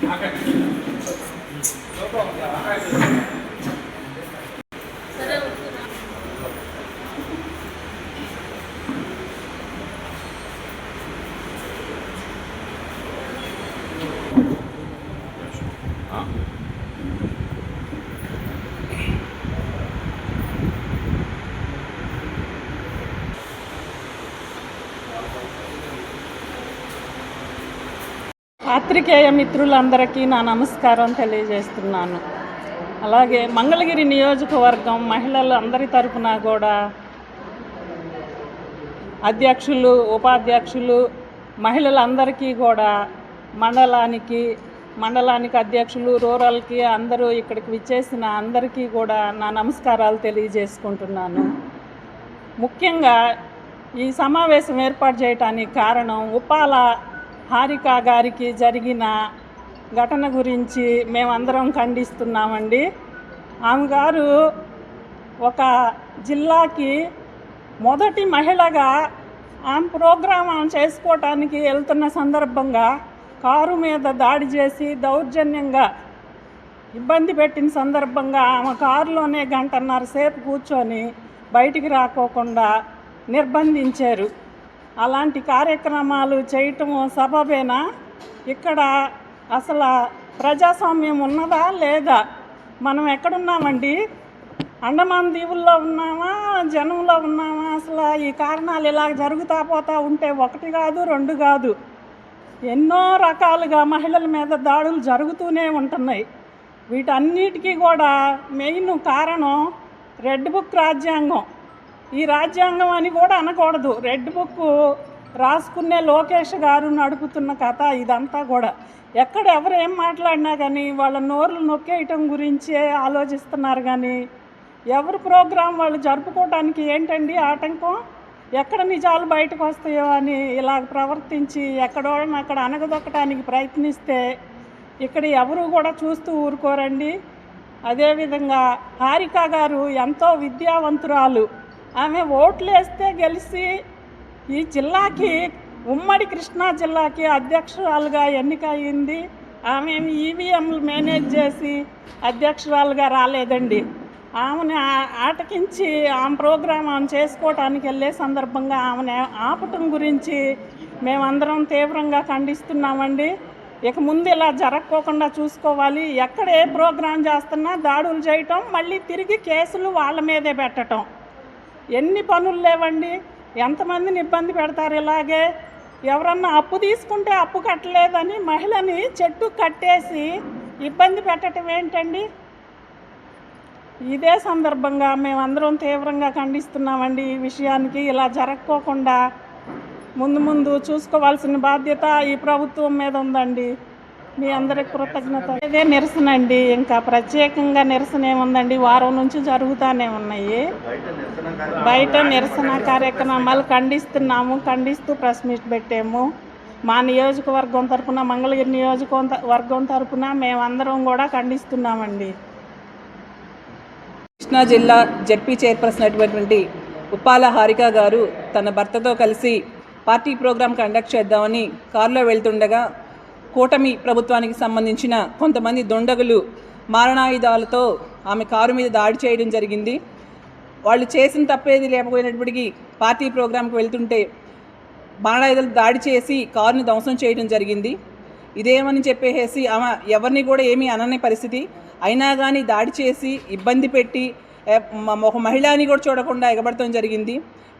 Okay, so, so from. పాత్రికేయ మిత్రులందరికీ నా నమస్కారం తెలియజేస్తున్నాను. అలాగే మంగళగిరి నియోజకవర్గం మహిళలు అందరి తరపున కూడా అధ్యక్షులు ఉపాధ్యక్షులు మహిళలందరికీ కూడా మండలానికి మండలానికి అధ్యక్షులు రూరల్కి అందరూ ఇక్కడికి విచ్చేసిన అందరికీ కూడా నా నమస్కారాలు తెలియజేసుకుంటున్నాను. ముఖ్యంగా ఈ సమావేశం ఏర్పాటు చేయడానికి కారణం ఉపాల హారిక గారికి జరిగిన ఘటన గురించి మేమందరం ఖండిస్తున్నామండి. ఆమె గారు ఒక జిల్లాకి మొదటి మహిళగా ఆమె ప్రోగ్రాం ఆమె చేసుకోవటానికి వెళ్తున్న సందర్భంగా కారు మీద దాడి చేసి దౌర్జన్యంగా ఇబ్బంది పెట్టిన సందర్భంగా ఆమె కారులోనే గంటన్నర సేపు కూర్చొని బయటికి రాకోకుండా నిర్బంధించారు. అలాంటి కార్యక్రమాలు చేయటం సబబేనా? ఇక్కడ అసలు ప్రజాస్వామ్యం ఉన్నదా లేదా? మనం ఎక్కడున్నామండి? అండమాన్ దీవుల్లో ఉన్నామా? జనంలో ఉన్నామా? అసలు ఈ కారణాలు ఇలా జరుగుతా పోతా ఉంటే ఒకటి కాదు రెండు కాదు. ఎన్నో రకాలుగా మహిళల మీద దాడులు జరుగుతూనే ఉంటున్నాయి. వీటన్నిటికీ కూడా మెయిన్ కారణం రెడ్ బుక్ రాజ్యాంగం. ఈ రాజ్యాంగం అని కూడా అనకూడదు. రెడ్ బుక్ రాసుకునే లోకేష్ గారు నడుపుతున్న కథ ఇదంతా కూడా. ఎక్కడ ఎవరు ఏం మాట్లాడినా కానీ వాళ్ళ నోర్లు నొక్కేయటం గురించే ఆలోచిస్తున్నారు కానీ ఎవరు ప్రోగ్రాం వాళ్ళు జరుపుకోవడానికి ఏంటండి ఆటంకం? ఎక్కడ నిజాలు బయటకు వస్తాయో అని ఇలా ప్రవర్తించి ఎక్కడో అక్కడ అనగదొక్కడానికి ప్రయత్నిస్తే ఇక్కడ ఎవరు కూడా చూస్తూ ఊరుకోరండి. అదేవిధంగా హారిక గారు ఎంతో విద్యావంతురాలు. ఆమె ఓట్లు వేస్తే గెలిచి ఈ జిల్లాకి ఉమ్మడి కృష్ణా జిల్లాకి అధ్యక్షురాలుగా ఎన్నిక అయింది ఆమె ఈవీఎంలు మేనేజ్ చేసి అధ్యక్షురాలుగా రాలేదండి. ఆమెను ఆటకించి ఆమె ప్రోగ్రాం ఆమె చేసుకోవటానికి వెళ్ళే సందర్భంగా ఆమెను ఆపటం గురించి మేమందరం తీవ్రంగా ఖండిస్తున్నామండి. ఇక ముందు ఇలా జరగకోకుండా చూసుకోవాలి. ఎక్కడ ఏ ప్రోగ్రాం చేస్తున్నా దాడులు చేయటం మళ్ళీ తిరిగి కేసులు వాళ్ళ మీదే పెట్టడం ఎన్ని పనులు లేవండి? ఎంతమందిని ఇబ్బంది పెడతారు ఇలాగే? ఎవరన్నా అప్పు తీసుకుంటే అప్పు కట్టలేదని మహిళని చెట్టు కట్టేసి ఇబ్బంది పెట్టడం ఏంటండి? ఇదే సందర్భంగా మేమందరం తీవ్రంగా ఖండిస్తున్నామండి ఈ విషయానికి. ఇలా జరగకోకుండా ముందు ముందు చూసుకోవాల్సిన బాధ్యత ఈ ప్రభుత్వం మీద ఉందండి. మీ అందరికి కృతజ్ఞత ఇదే నిరసన అండి. ఇంకా ప్రత్యేకంగా నిరసన ఏముందండి? వారం నుంచి జరుగుతూనే ఉన్నాయి. బయట నిరసన కార్యక్రమాలు ఖండిస్తున్నాము ఖండిస్తూ ప్రెస్ మీట్ పెట్టాము. మా నియోజకవర్గం తరఫున మంగళగిరి నియోజకవర్గం తరఫున మేమందరం కూడా ఖండిస్తున్నామండి. కృష్ణా జిల్లా జడ్పీ చైర్పర్సన్ అయినటువంటి ఉప్పాల హారిక గారు తన భర్తతో కలిసి పార్టీ ప్రోగ్రాం కండక్ట్ చేద్దామని కారులో వెళ్తుండగా కూటమి ప్రభుత్వానికి సంబంధించిన కొంతమంది దొండగులు మారణాయుధాలతో ఆమె కారు మీద దాడి చేయడం జరిగింది. వాళ్ళు చేసిన తప్పేది లేకపోయినప్పటికీ పార్టీ ప్రోగ్రాంకి వెళ్తుంటే బాణాయుధాలు దాడి చేసి కారుని ధ్వంసం చేయడం జరిగింది. ఇదేమని చెప్పేసి ఆమె ఎవరిని కూడా ఏమీ అనని పరిస్థితి. అయినా కానీ దాడి చేసి ఇబ్బంది పెట్టి ఒక మహిళని కూడా చూడకుండా ఎగబడటం జరిగింది.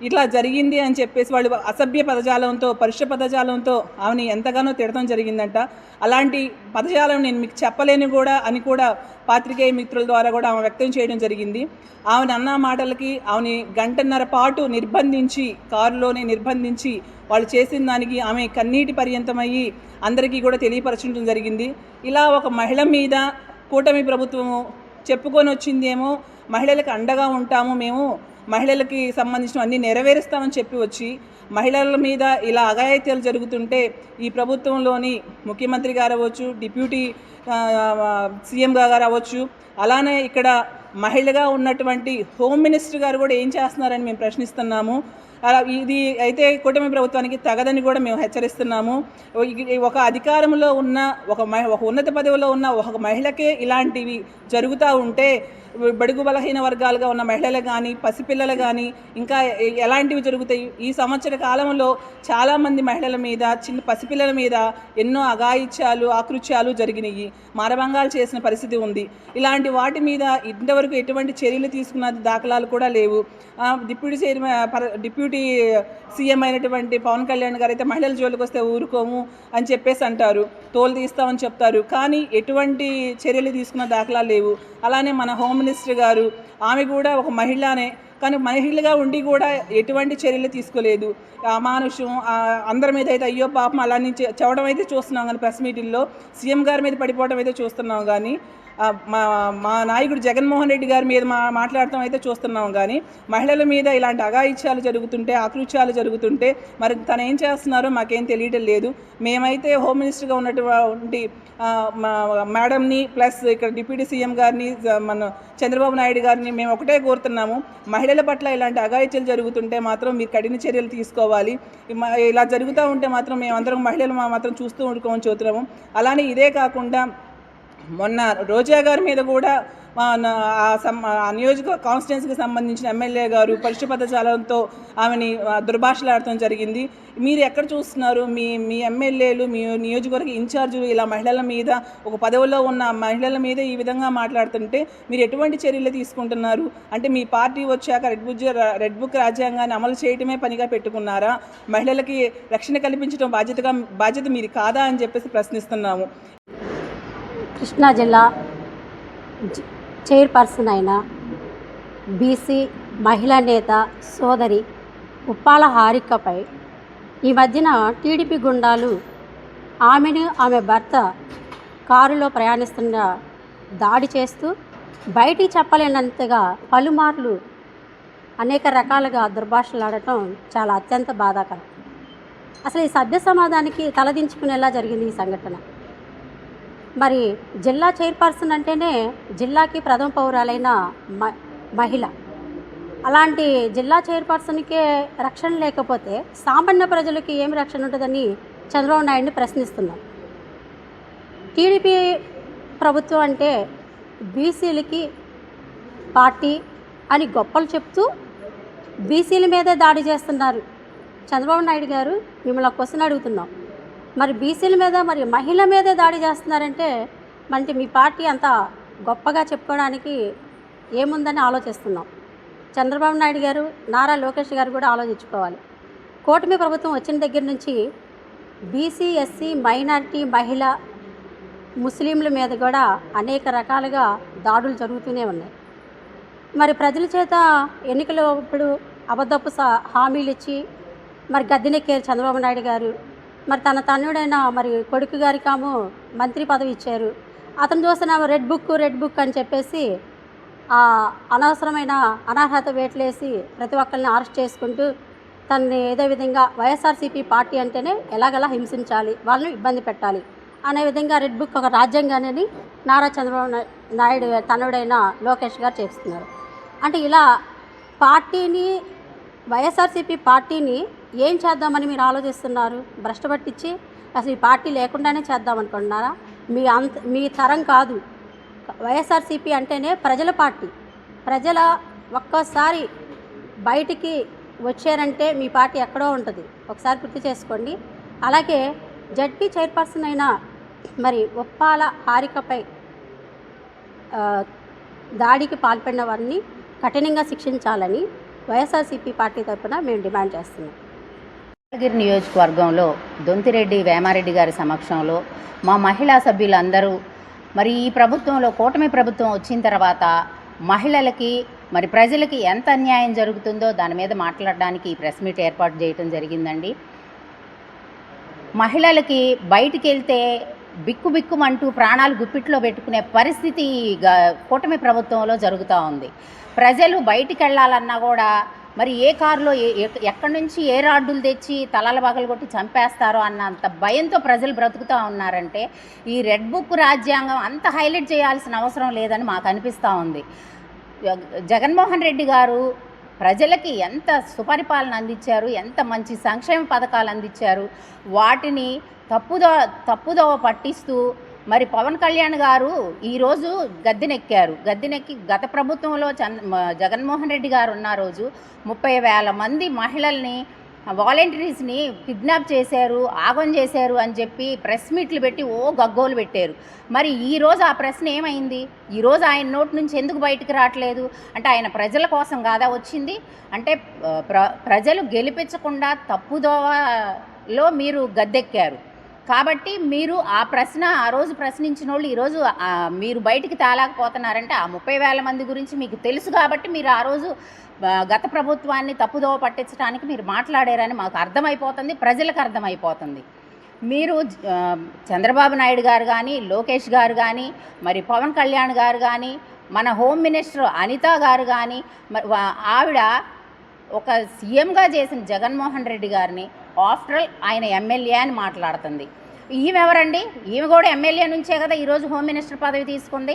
ఇట్లా జరిగింది అని చెప్పేసి వాళ్ళు అసభ్య పదజాలంతో పరుష పదజాలంతో ఆమెని ఎంతగానో తిడటం జరిగిందంట. అలాంటి పదజాలం నేను మీకు చెప్పలేను కూడా అని కూడా పాత్రికేయ మిత్రుల ద్వారా కూడా ఆమె వ్యక్తం చేయడం జరిగింది. ఆమెను అన్న మాటలకి ఆమెని గంటన్నర పాటు నిర్బంధించి కారులోనే నిర్బంధించి వాళ్ళు చేసిన దానికి ఆమె కన్నీటి పర్యంతమయ్యి అందరికీ కూడా తెలియపరచడం జరిగింది. ఇలా ఒక మహిళ మీద కూటమి ప్రభుత్వము చెప్పుకొని వచ్చిందేమో మహిళలకు అండగా ఉంటాము మేము మహిళలకి సంబంధించిన అన్ని నెరవేరుస్తామని చెప్పి వచ్చి మహిళల మీద ఇలా అఘాయిత్యాలు జరుగుతుంటే ఈ ప్రభుత్వంలోని ముఖ్యమంత్రి గారు అవ్వచ్చు డిప్యూటీ సీఎం గారు అవ్వచ్చు అలానే ఇక్కడ మహిళగా ఉన్నటువంటి హోమ్ మినిస్టర్ గారు కూడా ఏం చేస్తున్నారని మేము ప్రశ్నిస్తున్నాము. అలా ఇది అయితే కూటమి ప్రభుత్వానికి తగదని కూడా మేము హెచ్చరిస్తున్నాము. ఒక అధికారంలో ఉన్న ఒక మహి ఒక ఉన్నత పదవిలో ఉన్న ఒక మహిళకే ఇలాంటివి జరుగుతూ ఉంటే బడుగు బలహీన వర్గాలుగా ఉన్న మహిళలు కానీ పసిపిల్లలు కానీ ఇంకా ఎలాంటివి జరుగుతాయి? ఈ సంవత్సర కాలంలో చాలామంది మహిళల మీద చిన్న పసిపిల్లల మీద ఎన్నో అఘాయిత్యాలు ఆకృత్యాలు జరిగినాయి. మారభంగాలు చేసిన పరిస్థితి ఉంది. ఇలాంటి వాటి మీద ఇంతవరకు ఎటువంటి చర్యలు తీసుకున్న దాఖలాలు కూడా లేవు. డిప్యూటీ చైర్మన్ డిప్యూటీ సీఎం అయినటువంటి పవన్ కళ్యాణ్ గారు అయితే మహిళల జోలికి వస్తే ఊరుకోము అని చెప్పేసి అంటారు. తోలు తీస్తామని చెప్తారు. కానీ ఎటువంటి చర్యలు తీసుకున్న దాఖలాలు లేవు. అలానే మన హోమ్ మినిస్టర్ గారు ఆమె కూడా ఒక మహిళనే కానీ మహిళగా ఉండి కూడా ఎటువంటి చర్యలు తీసుకోలేదు. అమానుషం అందరి మీద అయితే అయ్యో పాపం అలా చె- చెప్పడం అయితే చూస్తున్నాం కానీ ప్రెస్ మీటింగ్లో సీఎం గారి మీద పడిపోవడం అయితే చూస్తున్నాం కానీ మా మా నాయకుడు జగన్మోహన్ రెడ్డి గారి మీద మా మాట్లాడటం అయితే చూస్తున్నాం కానీ మహిళల మీద ఇలాంటి అఘాయిత్యాలు జరుగుతుంటే ఆకృత్యాలు జరుగుతుంటే మరి తను ఏం చేస్తున్నారో మాకేం తెలియటం లేదు. మేమైతే హోమ్ మినిస్టర్గా ఉన్నటువంటి మా మేడంని ప్లస్ ఇక్కడ డిప్యూటీ సీఎం గారిని మన చంద్రబాబు నాయుడు గారిని మేము ఒకటే కోరుతున్నాము. మహిళ మహిళల పట్ల ఇలాంటి అఘాయిత్యాలు జరుగుతుంటే మాత్రం మీరు కఠిన చర్యలు తీసుకోవాలి. ఇలా జరుగుతూ ఉంటే మాత్రం మేమందరం మహిళలు మాత్రం చూస్తూ ఉండుకోమని చూస్తున్నాము అలానే ఇదే కాకుండా మొన్న రోజా గారి మీద కూడా ఆ, నియోజక కాన్స్టిట్యున్సీకి సంబంధించిన ఎమ్మెల్యే గారు పరిష్ట పదజాలంతో ఆమెని దుర్భాషలాడటం జరిగింది. మీరు ఎక్కడ చూస్తున్నారు? మీ మీ ఎమ్మెల్యేలు మీ నియోజకవర్గ ఇన్ఛార్జీలు ఇలా మహిళల మీద ఒక పదవిలో ఉన్న మహిళల మీద ఈ విధంగా మాట్లాడుతుంటే మీరు ఎటువంటి చర్యలు తీసుకుంటున్నారు? అంటే మీ పార్టీ వచ్చాక రెడ్ బుక్ రెడ్ బుక్ రాజ్యాంగాన్ని అమలు చేయటమే పనిగా పెట్టుకున్నారా? మహిళలకి రక్షణ కల్పించడం బాధ్యతగా బాధ్యత మీది కాదా అని చెప్పేసి ప్రశ్నిస్తున్నాము. కృష్ణా జిల్లా చైర్పర్సన్ అయిన బీసీ మహిళా నేత సోదరి ఉప్పాల హారికపై ఈ మధ్యన టీడీపీ గుండాలు ఆమెను ఆమె భర్త కారులో ప్రయాణిస్తున్న దాడి చేస్తూ బయటికి చెప్పలేనంతగా పలుమార్లు అనేక రకాలుగా దుర్భాషలాడటం చాలా అత్యంత బాధాకరం. అసలు ఈ సభ్య సమాధానికి తలదించుకునేలా జరిగింది ఈ సంఘటన? మరి జిల్లా చైర్పర్సన్ అంటేనే జిల్లాకి ప్రథమ పౌరాలైన మ మహిళ. అలాంటి జిల్లా చైర్పర్సన్కే రక్షణ లేకపోతే సామాన్య ప్రజలకి ఏమి రక్షణ ఉంటుందని చంద్రబాబు నాయుడిని ప్రశ్నిస్తున్నాం టీడీపీ ప్రభుత్వం అంటే బీసీలకి పార్టీ అని గొప్పలు చెప్తూ బీసీల మీదే దాడి చేస్తున్నారు చంద్రబాబు నాయుడు గారు. మిమ్మల్ని క్వశ్చన్ అడుగుతున్నాం. మరి బీసీల మీద మరి మహిళ మీదే దాడి చేస్తున్నారంటే అంటే మీ పార్టీ అంత గొప్పగా చెప్పుకోవడానికి ఏముందని ఆలోచిస్తున్నాం. చంద్రబాబు నాయుడు గారు నారా లోకేష్ గారు కూడా ఆలోచించుకోవాలి. కూటమి ప్రభుత్వం వచ్చిన దగ్గర నుంచి బీసీ ఎస్సీ మైనారిటీ మహిళ ముస్లింల మీద కూడా అనేక రకాలుగా దాడులు జరుగుతూనే ఉన్నాయి. మరి ప్రజల చేత ఎన్నికలు ఇప్పుడు అబద్ధపు సా- హామీలు ఇచ్చి మరి గద్దెనెక్కారు చంద్రబాబు నాయుడు గారు. మరి తన తన్నుడైన మరి కొడుకు గారికేమో మంత్రి పదవి ఇచ్చారు. అతను చూసిన రెడ్ బుక్ రెడ్ బుక్ అని చెప్పేసి ఆ అనవసరమైన అనర్హత వేట్లేసి ప్రతి ఒక్కరిని అరెస్ట్ చేసుకుంటూ తనని ఏదో విధంగా వైఎస్ఆర్సీపీ పార్టీ అంటేనే ఎలాగలా హింసించాలి వాళ్ళని ఇబ్బంది పెట్టాలి అనే విధంగా రెడ్ బుక్ ఒక రాజ్యాంగాన్ని నారా చంద్రబాబు నాయుడు తనుడైన లోకేష్ గారు చేస్తున్నారు. అంటే ఇలా పార్టీని వైఎస్ఆర్సీపీ పార్టీని ఏం చేద్దామని మీరు ఆలోచిస్తున్నారు? భ్రష్ట పట్టించి అసలు ఈ పార్టీ లేకుండానే చేద్దాం అనుకుంటున్నారా? మీ అంత మీ తరం కాదు. వైఎస్ఆర్సీపీ అంటేనే ప్రజల పార్టీ. ప్రజల ఒక్కసారి బయటికి వచ్చారంటే మీ పార్టీ ఎక్కడో ఉంటుంది. ఒకసారి గుర్తు చేసుకోండి. అలాగే జడ్పీ చైర్పర్సన్ అయిన మరి ఉప్పాల హారికపై దాడికి పాల్పడిన వారిని కఠినంగా శిక్షించాలని వైఎస్ఆర్సీపీ పార్టీ తరఫున మేము డిమాండ్ చేస్తున్నాం. మంగళగిరి నియోజకవర్గంలో దొంతిరెడ్డి వేమారెడ్డి గారి సమక్షంలో మా మహిళా సభ్యులందరూ మరి ఈ ప్రభుత్వంలో కూటమి ప్రభుత్వం వచ్చిన తర్వాత మహిళలకి మరి ప్రజలకి ఎంత అన్యాయం జరుగుతుందో దాని మీద మాట్లాడడానికి ఈ ప్రెస్ మీట్ ఏర్పాటు చేయడం జరిగిందండి. మహిళలకి బయటికి వెళ్తే బిక్కు బిక్కుమంటూ ప్రాణాలు గుప్పిట్లో పెట్టుకునే పరిస్థితి కూటమి ప్రభుత్వంలో జరుగుతూ ఉంది. ప్రజలు బయటికి వెళ్ళాలన్నా కూడా మరి ఏ కారులో ఏ ఎక్కడి నుంచి ఏ రాడ్డులు తెచ్చి తలల బగలు కొట్టి చంపేస్తారో అన్నంత భయంతో ప్రజలు బ్రతుకుతూ ఉన్నారంటే ఈ రెడ్ బుక్ రాజ్యాంగం అంత హైలైట్ చేయాల్సిన అవసరం లేదని మాకు అనిపిస్తూ ఉంది. జగన్మోహన్ రెడ్డి గారు ప్రజలకి ఎంత సుపరిపాలన అందించారు ఎంత మంచి సంక్షేమ పథకాలు అందించారు వాటిని తప్పుదో తప్పుదోవ పట్టిస్తూ మరి పవన్ కళ్యాణ్ గారు ఈరోజు గద్దెనెక్కారు. గద్దెనెక్కి గత ప్రభుత్వంలో చంద్ జగన్మోహన్ రెడ్డి గారు ఉన్న రోజు ముప్పై వేల మంది మహిళల్ని వాలంటీర్స్ని కిడ్నాప్ చేశారు ఆగం చేశారు అని చెప్పి ప్రెస్ మీట్లు పెట్టి ఓ గగ్గోలు పెట్టారు. మరి ఈ రోజు ఆ ప్రశ్న ఏమైంది? ఈరోజు ఆయన నోటి నుంచి ఎందుకు బయటకు రావట్లేదు? అంటే ఆయన ప్రజల కోసం కాదా వచ్చింది? అంటే ప్ర ప్రజలు గెలిపించకుండా తప్పుదోవలో మీరు గద్దెక్కారు. కాబట్టి మీరు ఆ ప్రశ్న ఆ రోజు ప్రశ్నించిన వాళ్ళు ఈరోజు మీరు బయటికి తాళాకపోతున్నారంటే ఆ ముప్పై వేల మంది గురించి మీకు తెలుసు కాబట్టి మీరు ఆ రోజు గత ప్రభుత్వాన్ని తప్పుదోవ పట్టించడానికి మీరు మాట్లాడారని మాకు అర్థమైపోతుంది ప్రజలకు అర్థమైపోతుంది. మీరు చంద్రబాబు నాయుడు గారు కానీ లోకేష్ గారు కానీ మరి పవన్ కళ్యాణ్ గారు కానీ మన హోమ్ మినిస్టర్ అనిత గారు కానీ మరి ఆవిడ ఒక సీఎంగా చేసిన జగన్మోహన్ రెడ్డి గారిని ఆఫ్టర్ ఆల్ ఆయన ఎమ్మెల్యే అని మాట్లాడుతుంది. ఈమె ఎవరండి ఈమె కూడా ఎమ్మెల్యే నుంచే కదా ఈరోజు హోమ్ మినిస్టర్ పదవి తీసుకుంది.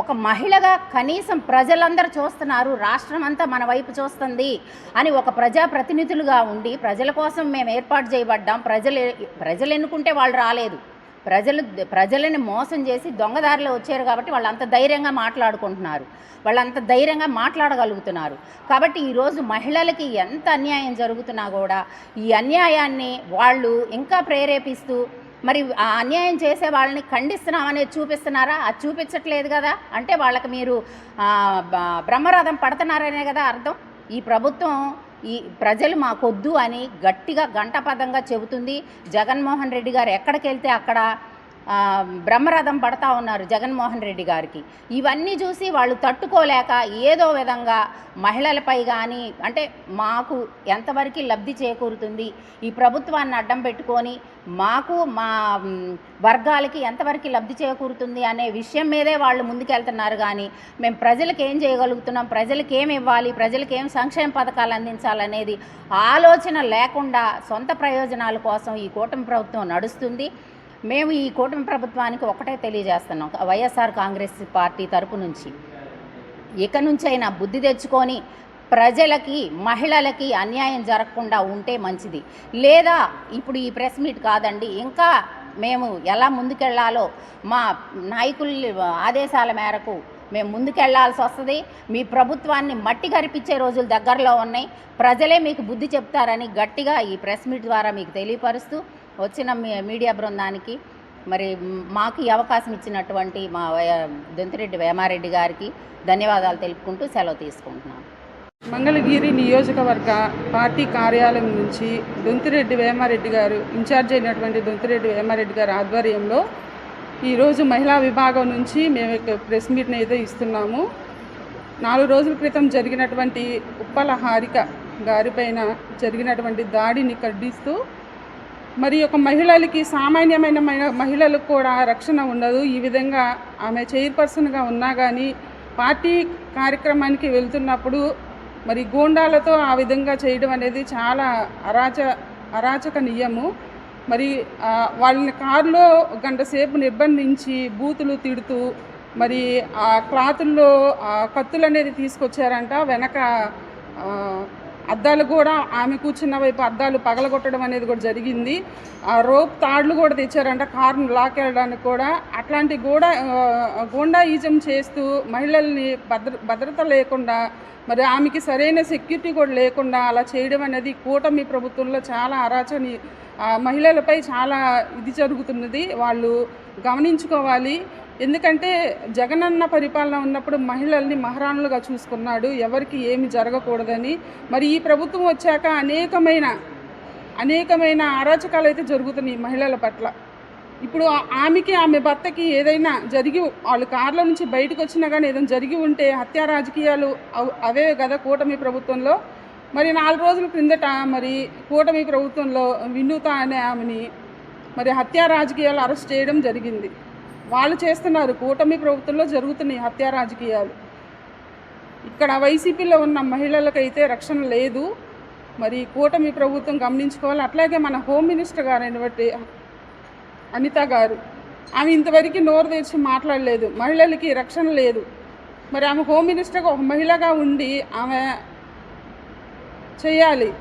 ఒక మహిళగా కనీసం ప్రజలందరూ చూస్తున్నారు రాష్ట్రం అంతా మన వైపు చూస్తుంది అని ఒక ప్రజాప్రతినిధులుగా ఉండి ప్రజల కోసం మేము ఏర్పాటు చేయబడ్డాం. ప్రజలు ప్రజలు ఎన్నుకుంటే వాళ్ళు రాలేదు. ప్రజలు ప్రజలని మోసం చేసి దొంగదారిలో వచ్చారు కాబట్టి వాళ్ళు అంత ధైర్యంగా మాట్లాడుకుంటున్నారు. వాళ్ళు అంత ధైర్యంగా మాట్లాడగలుగుతున్నారు. కాబట్టి ఈరోజు మహిళలకి ఎంత అన్యాయం జరుగుతున్నా కూడా ఈ అన్యాయాన్ని వాళ్ళు ఇంకా ప్రేరేపిస్తూ మరి ఆ అన్యాయం చేసే వాళ్ళని ఖండిస్తున్నామనేది చూపిస్తున్నారా? అది చూపించట్లేదు కదా? అంటే వాళ్ళకి మీరు బ్రహ్మరథం పడుతున్నారనే కదా అర్థం? ఈ ప్రభుత్వం ఈ ప్రజలు మాకొద్దు అని గట్టిగా గంటపదంగా చెబుతుంది జగన్మోహన్ రెడ్డి గారు. ఎక్కడికి వెళ్తే అక్కడ బ్రహ్మరథం పడతా ఉన్నారు జగన్మోహన్ రెడ్డి గారికి. ఇవన్నీ చూసి వాళ్ళు తట్టుకోలేక ఏదో విధంగా మహిళలపై కానీ అంటే మాకు ఎంతవరకు లబ్ధి చేకూరుతుంది ఈ ప్రభుత్వాన్ని అడ్డం పెట్టుకొని మాకు మా వర్గాలకి ఎంతవరకు లబ్ధి చేకూరుతుంది అనే విషయం మీదే వాళ్ళు ముందుకెళ్తున్నారు కానీ మేము ప్రజలకు ఏం చేయగలుగుతున్నాం ప్రజలకు ఏమి ఇవ్వాలి ప్రజలకు ఏం సంక్షేమ పథకాలు అందించాలనేది ఆలోచన లేకుండా సొంత ప్రయోజనాల కోసం ఈ కూటమి ప్రభుత్వం నడుస్తుంది. మేము ఈ కూటమి ప్రభుత్వానికి ఒకటే తెలియజేస్తున్నాం. వైఎస్ఆర్ కాంగ్రెస్ పార్టీ తరపు నుంచి ఇక నుంచైనా బుద్ధి తెచ్చుకొని ప్రజలకి మహిళలకి అన్యాయం జరగకుండా ఉంటే మంచిది. లేదా ఇప్పుడు ఈ ప్రెస్ మీట్ కాదండి ఇంకా మేము ఎలా ముందుకెళ్ళాలో మా నాయకుల ఆదేశాల మేరకు మేము ముందుకెళ్ళాల్సి వస్తుంది. మీ ప్రభుత్వాన్ని మట్టి గరిపించే రోజులు దగ్గరలో ఉన్నాయి. ప్రజలే మీకు బుద్ధి చెప్తారని గట్టిగా ఈ ప్రెస్ మీట్ ద్వారా మీకు తెలియపరుస్తూ వచ్చిన మీడియా బృందానికి మరి మాకు ఈ అవకాశం ఇచ్చినటువంటి మా వయ- దొంతిరెడ్డి వేమారెడ్డి గారికి ధన్యవాదాలు తెలుపుకుంటూ సెలవు తీసుకుంటున్నాను. మంగళగిరి నియోజకవర్గ పార్టీ కార్యాలయం నుంచి దొంతిరెడ్డి వేమారెడ్డి గారు ఇన్ఛార్జ్ అయినటువంటి దొంతిరెడ్డి వేమారెడ్డి గారి ఆధ్వర్యంలో ఈరోజు మహిళా విభాగం నుంచి మేము ప్రెస్ మీట్ని అయితే ఇస్తున్నాము. నాలుగు రోజుల క్రితం జరిగినటువంటి ఉప్పల హారిక గారిపైన జరిగినటువంటి దాడిని ఖండిస్తూ మరి ఒక మహిళలకి సామాన్యమైన మహిళ- మహిళలకు కూడా రక్షణ ఉండదు. ఈ విధంగా ఆమె చైర్పర్సన్గా ఉన్నా కానీ పార్టీ కార్యక్రమానికి వెళ్తున్నప్పుడు మరి గూండాలతో ఆ విధంగా చేయడం అనేది చాలా అరాచ అరాచకనీయము. మరి వాళ్ళని కారులో గంట సేపు నిర్బంధించి బూతులు తిడుతూ మరి ఆ క్లాతుల్లో ఆ కత్తులు అనేది తీసుకొచ్చారంట. వెనక అద్దాలు కూడా ఆమె కూర్చున్న వైపు అద్దాలు పగలగొట్టడం అనేది కూడా జరిగింది. ఆ రోప్ తాడ్లు కూడా తెచ్చారంట కారును లాకెళ్ళడానికి కూడా. అట్లాంటి కూడా గోండా గూండాయిజం చేస్తూ మహిళల్ని భద్ర భద్రత లేకుండా మరి ఆమెకి సరైన సెక్యూరిటీ కూడా లేకుండా అలా చేయడం అనేది కూటమి ప్రభుత్వంలో చాలా అరాచని మహిళలపై చాలా ఇది జరుగుతున్నది. వాళ్ళు గమనించుకోవాలి. ఎందుకంటే జగనన్న పరిపాలన ఉన్నప్పుడు మహిళల్ని మహారాణులుగా చూసుకున్నాడు. ఎవరికి ఏమి జరగకూడదని. మరి ఈ ప్రభుత్వం వచ్చాక అనేకమైన అనేకమైన అరాచకాలు అయితే జరుగుతున్నాయి మహిళల పట్ల. ఇప్పుడు ఆమెకి ఆమె భర్తకి ఏదైనా జరిగి వాళ్ళు కార్ల నుంచి బయటకు వచ్చినా కానీ ఏదైనా జరిగి ఉంటే హత్యా రాజకీయాలు అవ్- అవే కదా కూటమి ప్రభుత్వంలో. మరి నాలుగు రోజుల క్రిందట మరి కూటమి ప్రభుత్వంలో వినూత అనే ఆమెని మరి హత్యా రాజకీయాలు అరెస్ట్ చేయడం జరిగింది. వాళ్ళు చేస్తున్నారు. కూటమి ప్రభుత్వంలో జరుగుతున్నాయి హత్యా రాజకీయాలు. ఇక్కడ వైసీపీలో ఉన్న మహిళలకైతే రక్షణ లేదు. మరి కూటమి ప్రభుత్వం గమనించుకోవాలి. అట్లాగే మన హోమ్ మినిస్టర్ గారైనటువంటి అనిత గారు ఆమె ఇంతవరకు నోరు తెరిచి మాట్లాడలేదు. మహిళలకి రక్షణ లేదు. మరి ఆమె హోమ్ మినిస్టర్గా ఒక మహిళగా ఉండి ఆమె చేయాలి.